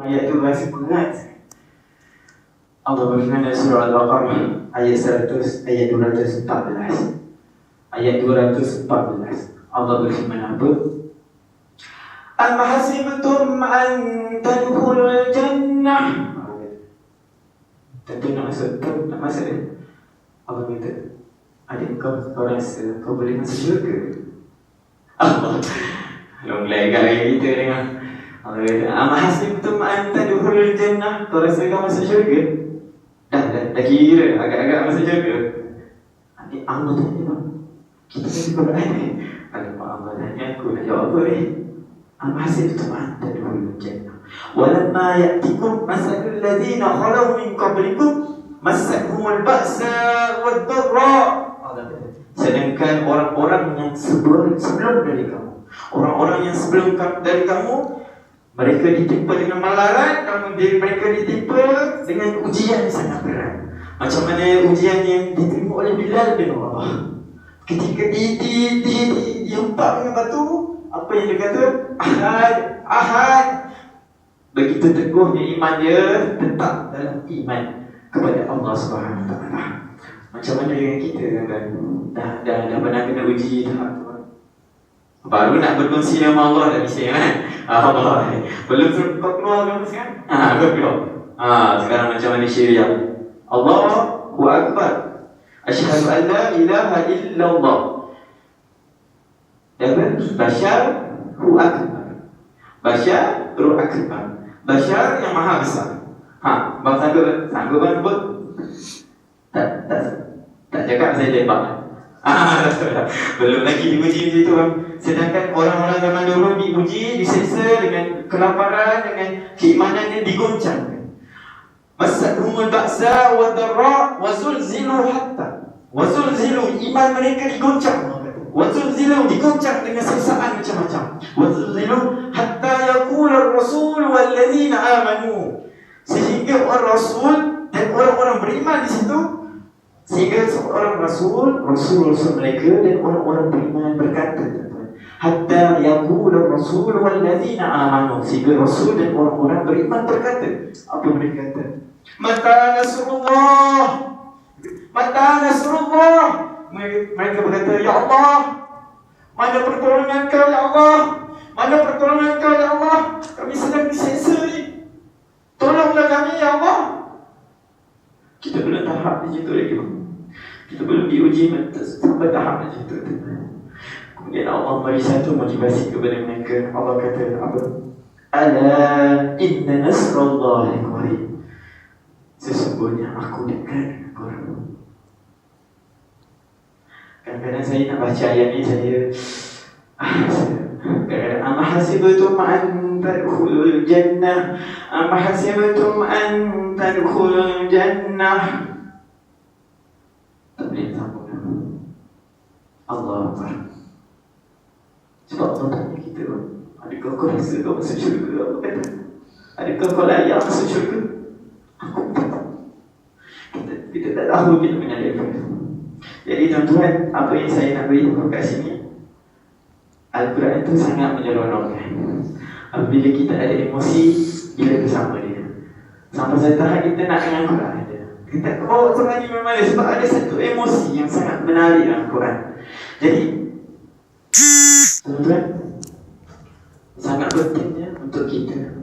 Ayat tu rasa berat Allah berfirman dalam surah Al-Baqarah ayat 100 ayat 214 ayat 214 Allah berfirman apa? Am hasibtum an tadkhulul jannah. Tentu nak masuk tu nak masuk dia. Allah kata Adik kau kau rasa kau boleh masuk syurga? Allah. Long legal lagi kita dengan Amat hasil tu mak anta jannah. Kau rasa kau masuk syurga? Dah, dah, dah kira agak-agak masuk syurga. Nanti Allah tanya bang, Kita tanya kau ni Kalau mak Allah tanya aku nak jawab apa ni? Amat tu mak anta jannah. Walamma ya'tikum masakul ladhina khalau min qablikum Masakum al-ba'sa wa'd-dara Sedangkan orang-orang yang sebelum sebelum dari kamu Orang-orang yang sebelum dari kamu mereka ditimpa dengan malaran Kemudian mereka ditimpa dengan ujian yang sangat berat Macam mana ujian yang diterima oleh Bilal bin Rabah Ketika di, di, di, di, diempak dengan batu Apa yang dia kata? Ahad, ahad Begitu teguhnya iman dia tetap dalam iman kepada Allah Subhanahu Taala. Macam mana dengan kita kan? Dah dah dah pernah kena uji dah. Baru nak berkongsi nama Allah dah bisa kan? Allah. Belum kau keluar kan kan? Ha, kau keluar. Ha, sekarang macam mana syirik Allahu Akbar. Asyhadu an la ilaha illallah. Dan Bashar hu akbar. Bashar hu akbar. Bashar yang maha besar. Ha, bang sanggup sanggup bang sebut? Tak, tak, tak cakap saya tembak. Belum lagi diuji macam bang. Sedangkan orang-orang zaman dulu diuji, diseksa dengan kelaparan, dengan keimanannya digoncang. Masadhumul baksa wa dharra wa zulzilu hatta. Wa zulzilu iman mereka digoncang. Wa zulzilu digoncang dengan sesaan macam-macam. Wa zulzilu hatta yaqul ar-rasul wal ladzina amanu. Sehingga orang rasul dan orang-orang beriman di situ Sehingga seorang Rasul, Rasul-Rasul mereka dan orang-orang beriman berkata Hatta yakul Rasul walladzina amanu. Sehingga Rasul dan orang-orang beriman berkata Apa mereka kata? Mata Nasrullah. Mata Nasrullah. Mereka berkata, Ya Allah. Mana pertolongan kau, Ya Allah? Mana pertolongan kau, Ya Allah? Kami sedang diseksa ni. Tolonglah kami, Ya Allah. Kita belum tahap di situ lagi bang. Kita belum diuji sampai tahap di situ. Kemudian Allah beri satu motivasi kepada mereka. Allah kata apa? Ala inna nasrallahi qarib. Sesungguhnya aku dekat dengan korang. Kadang-kadang saya nak baca ayat ni saya Kadang-kadang Amma hasibatum an tadkhulul jannah Amma hasibatum an tadkhulul jannah Tak boleh sambung Akbar Sebab Allah tanya kita Adakah kau rasa kau masuk syurga? Allah kata Adakah kau layak masuk syurga? Aku tahu Kita, kita tak tahu kita menyalahkan Jadi tuan-tuan Apa yang saya nak beritahu kat sini Al-Quran itu sangat menyeronokkan Apabila kita ada emosi Bila bersama dia. Sampai satu tahap kita nak dengan Quran Kita Quran ni memang ada Sebab ada satu emosi yang sangat menarik dalam Quran Jadi Tuan-tuan Sangat pentingnya untuk kita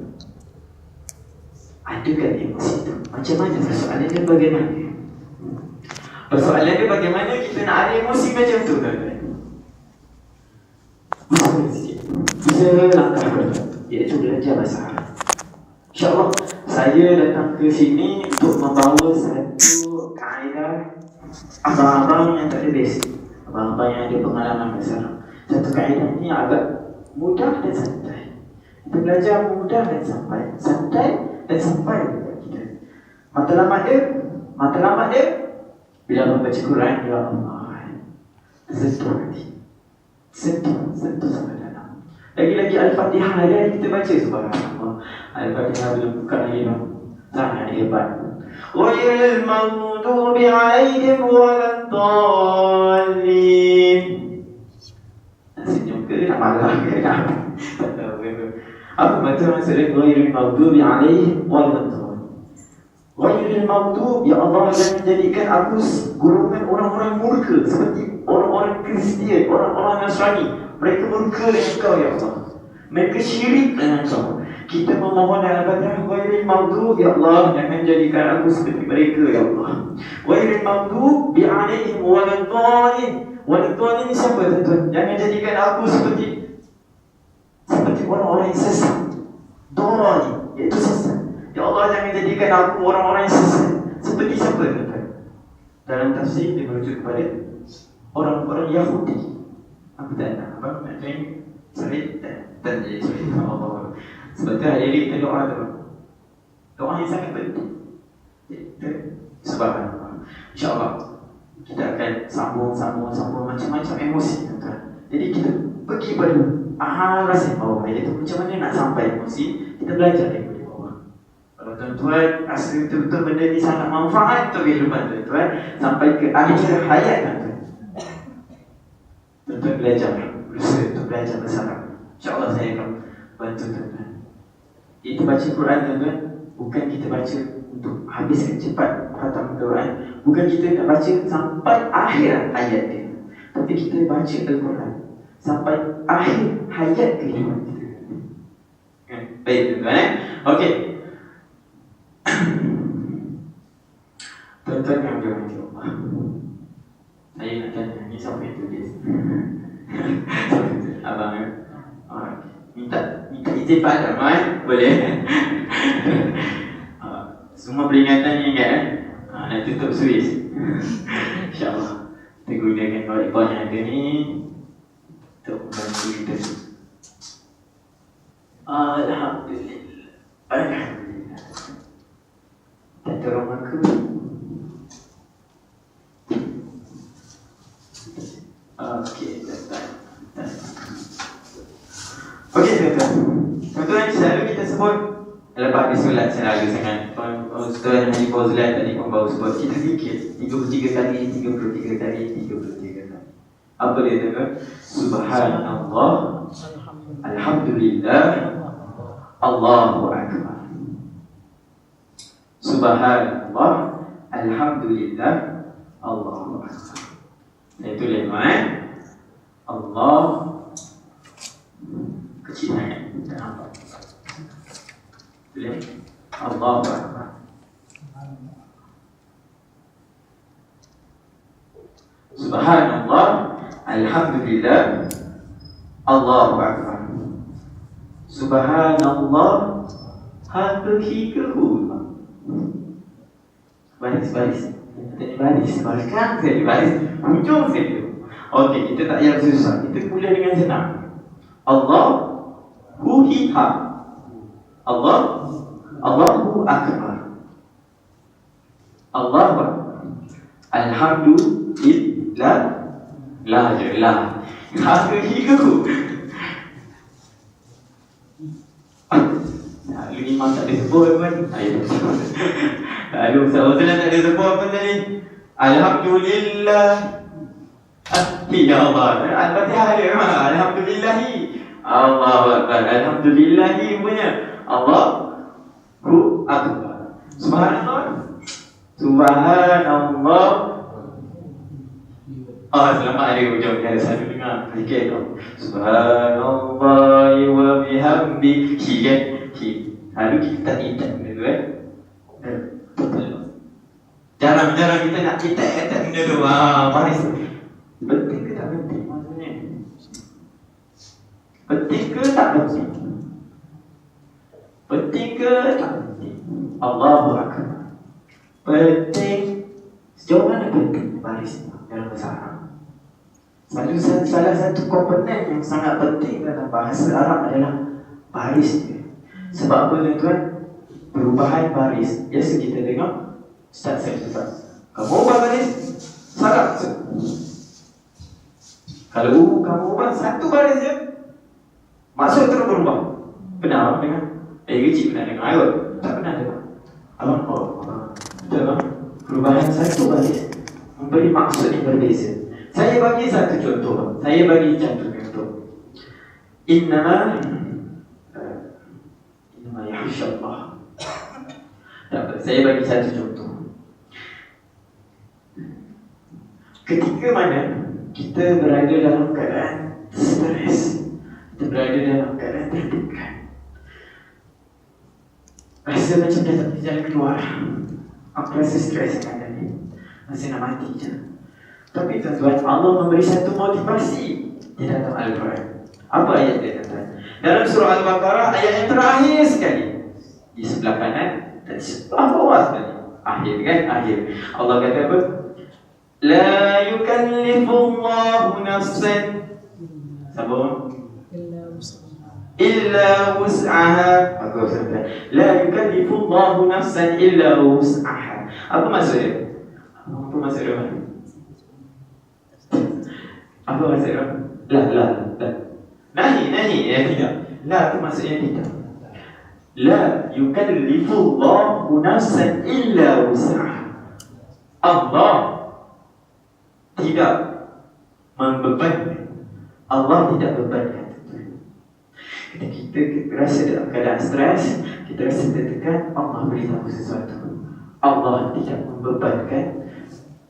Adakan emosi itu Macam mana persoalannya? Bagaimana? Persoalannya bagaimana kita nak ada emosi macam tu tuan-tuan? Bisa langkah Iaitu belajar bahasa Arab. InsyaAllah Saya datang ke sini Untuk membawa satu kaedah Abang-abang yang tak ada basic Abang-abang yang ada pengalaman Arab Satu kaedah ni agak Mudah dan santai. Kita belajar mudah dan sampai. Santai dan sampai kepada kita. Matlamat dia Matlamat dia Bila membaca Quran Ya Allah Tersentuh hati. Sentuh, sentuh sampai dalam. Lagi-lagi Al-Fatihah ada kita baca subhanallah. Al-Fatihah belum buka lagi Sangat hebat غير المغضوب عليهم ولا الضالين أما ترى غير المغضوب عليه ولا غير المغضوب يا الله لم يجدكن أقص قلوب من أوراق أوراق ملك seperti orang-orang Kristian, orang-orang Nasrani. Mereka murka kau, Ya Allah. Mereka syirik dengan kau. Kita memohon dalam badan Ghairil maghdub Ya Allah jangan jadikan aku seperti mereka ya Allah. Ghairil maghdub bi'alaihim waladdallin Waladdallin siapa tuan-tuan? Jangan jadikan aku seperti seperti orang-orang yang sesat. Dorani, iaitu sesat. Ya Allah jangan jadikan aku orang-orang yang sesat. Seperti siapa tuan Dalam tafsir dia merujuk kepada Orang-orang Yahudi. Apa tak nak apa nak tanya Selit tak? Jadi selit Allah Sebab tu hari ini kita doa tu Doa yang sangat penting Subhanallah InsyaAllah Kita akan sambung, sambung, sambung Macam-macam emosi tuan Jadi kita pergi pada Aha rasa bawah. Itu macam mana nak sampai emosi? Kita belajar dari bawah. Kalau tuan-tuan rasa betul-betul benda ni sangat manfaat untuk kehidupan tuan-tuan Sampai ke akhir hayat tuan-tuan. Tuan-tuan belajar Berusaha untuk belajar bersama. InsyaAllah saya akan bantu tuan-tuan Itu baca Quran tuan-tuan Bukan kita baca untuk habiskan cepat khatam Quran Bukan kita nak baca sampai akhir ayat dia Tapi kita baca Al-Quran sampai akhir hayat kehidupan kita. Okay. Baik, tuan-tuan eh. Okey. tuan-tuan yang berhati Allah. Saya nak tanya ni siapa yang tulis? Abang eh. Oh, minta minta Pak Adam eh. Boleh. Ah, semua peringatan ni ingat eh. Ha, nak tutup Swiss. InsyaAllah. Kita gunakan kawan-kawan yang ada ni untuk membantu kita. Alhamdulillah. Alhamdulillah. Tak terong aku. Okey, datang. Okey, tuan-tuan. Tuan-tuan, selalu kita sebut Lepas habis solat selalu sangat Ustaz yang Haji Fauzilan tadi pun baru sebut Kita fikir 33 kali, 33 kali, 33 kali. Apa dia kata? Subhanallah. Alhamdulillah. Allahu Akbar. Subhanallah. Alhamdulillah. Allahu Akbar. Saya tulis eh? Allah Kecil sangat Tak nampak Tulis Allahu Akbar Subhanallah Alhamdulillah Allahu Akbar. Subhanallah Hatuhi kehu Baris, baris. Tadi baris, baris. Kan tadi baris? Hujung sekali Okey, kita tak payah susah. Kita mula dengan senang. Allah Huhiha Allah? Allahu Akbar. Allah Alhamdulillah lah je lah Harga hidup Lalu memang tak ada sebut pun Lalu Ustaz Ustaz tak ada sebut pun tadi? Alhamdulillah. Ya Allah Al-Fatihah dia memang Alhamdulillahi Allah Akbar Alhamdulillahi punya Allah Hu Akbar Subhanallah Subhanallah Oh, selamat hari hujung yang saya dengar. Fikir tu. Subhanallah wa bihamdi. Hi kan? Hi. Lalu kita tak ingat benda tu eh. Jarang-jarang kita nak kita tak benda tu. Ah, baris. Penting ke tak penting maksudnya? Penting ke tak penting? Penting ke tak penting? Allahu Akbar. Penting. Sejauh mana penting baris dalam bahasa Satu salah satu komponen yang sangat penting dalam bahasa Arab adalah baris. Sebab apa tuan-tuan? Perubahan baris. Biasa kita dengar Ustaz saya cakap Kamu ubah baris Salah Kalau kamu ubah satu baris je Maksud terus berubah Pernah orang dengar? Eh kecil pernah dengar Ayat Tak pernah dengar oh, Betul kan? Perubahan satu baris Memberi maksud yang berbeza saya bagi satu contoh. Saya bagi satu contoh. Inna Masya Allah Tak apa, saya bagi satu contoh Ketika mana kita berada dalam keadaan stres Berada dalam keadaan tertekan Rasa macam dah tak boleh jalan keluar. Aku rasa stres sekarang ni. Rasa nak mati je. Tapi tuan-tuan, Allah memberi satu motivasi Di dalam Al-Quran. Apa ayat dia kata? Dalam surah Al-Baqarah ayat yang terakhir sekali. Di sebelah kanan dan di sebelah bawah sekali. Akhir kan? Akhir. Allah kata apa? La yukallifullahu nafsan. Sabar Wus'aha. Aku rasa La yukallifullahu nafsan illa wus'aha. Apa maksudnya? Apa maksudnya? Apa maksudnya? La, la, la. Nahi, nahi, ya tidak La itu maksudnya tidak La yukallifullahu nafsan illa wus'aha. Allah tidak membebankan. Allah tidak bebankan Ketika kita, rasa dalam keadaan stres Kita rasa tertekan Allah beritahu sesuatu. Allah tidak membebankan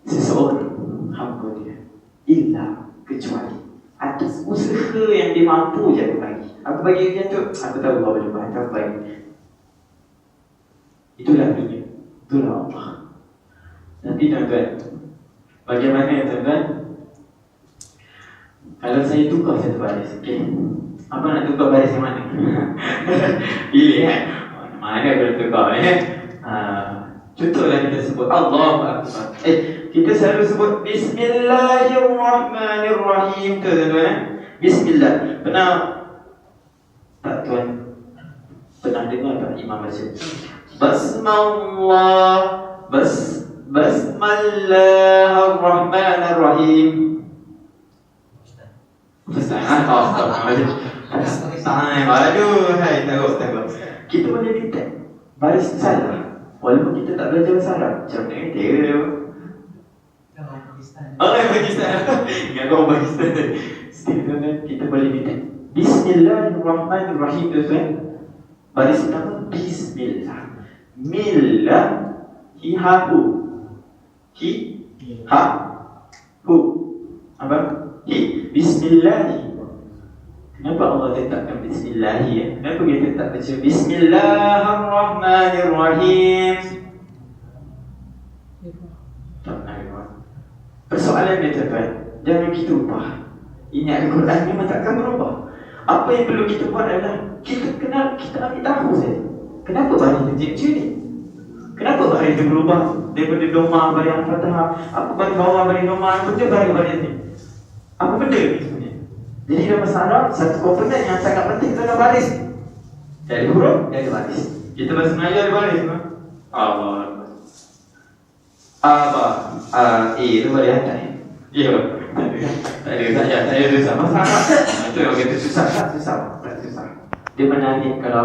Seseorang hamba dia. Illa kecuali Atas usaha yang dia mampu je aku bagi. Aku bagi dia tu? Aku tahu bahawa dia buat Aku bagi. Itulah dunia. Itulah Allah. Nanti tuan-tuan Bagaimana tuan-tuan? Kalau saya tukar satu baris okay. Apa nak tukar baris yang mana? Pilih kan? Mana boleh tukar eh? Uh, contohlah kita sebut Allah Akbar Eh, kita selalu sebut Bismillahirrahmanirrahim tu tuan-tuan eh? Bismillah Pernah Tak tuan Pernah dengar tak imam baca Basmallah Bas Bismillahirrahmanirrahim Ustaz, oh, Aduh, hai, tahu, tahu. Kita boleh detect baris salah. Walaupun kita tak belajar bahasa Arab. Macam ni, dia dia. Oh, Pakistan. Ingat kau Pakistan. Still, kita boleh detect. Bismillahirrahmanirrahim, tuan. Baris pertama, Bismillah. Millah, hihahu. Hi, ha, hu. Apa? Hi. Bismillah. Kenapa Allah tetapkan Bismillah ya? Kenapa kita tetap baca Bismillahirrahmanirrahim? Persoalan dia tuan Jangan kita ubah Ini Al-Quran memang takkan berubah Apa yang perlu kita buat adalah Kita kenal, kita ambil tahu saja Kenapa baris macam ni? Kenapa baris itu berubah Daripada doma baris Al-Fatihah Apa baris bawah baris doma Apa benda baris ni? Apa benda ni? Jadi dalam bahasa Arab, satu komponen yang sangat penting adalah baris. Dari huruf, dari baris. Kita bahasa Melayu ada baris, kan? Allah. Apa? A, E, itu baris atas. Ya, tak ada. Tak ada, tak ada. Saya susah. Bahasa Arab. Itu yang kita susah. Susah. Susah. Dia menarik kalau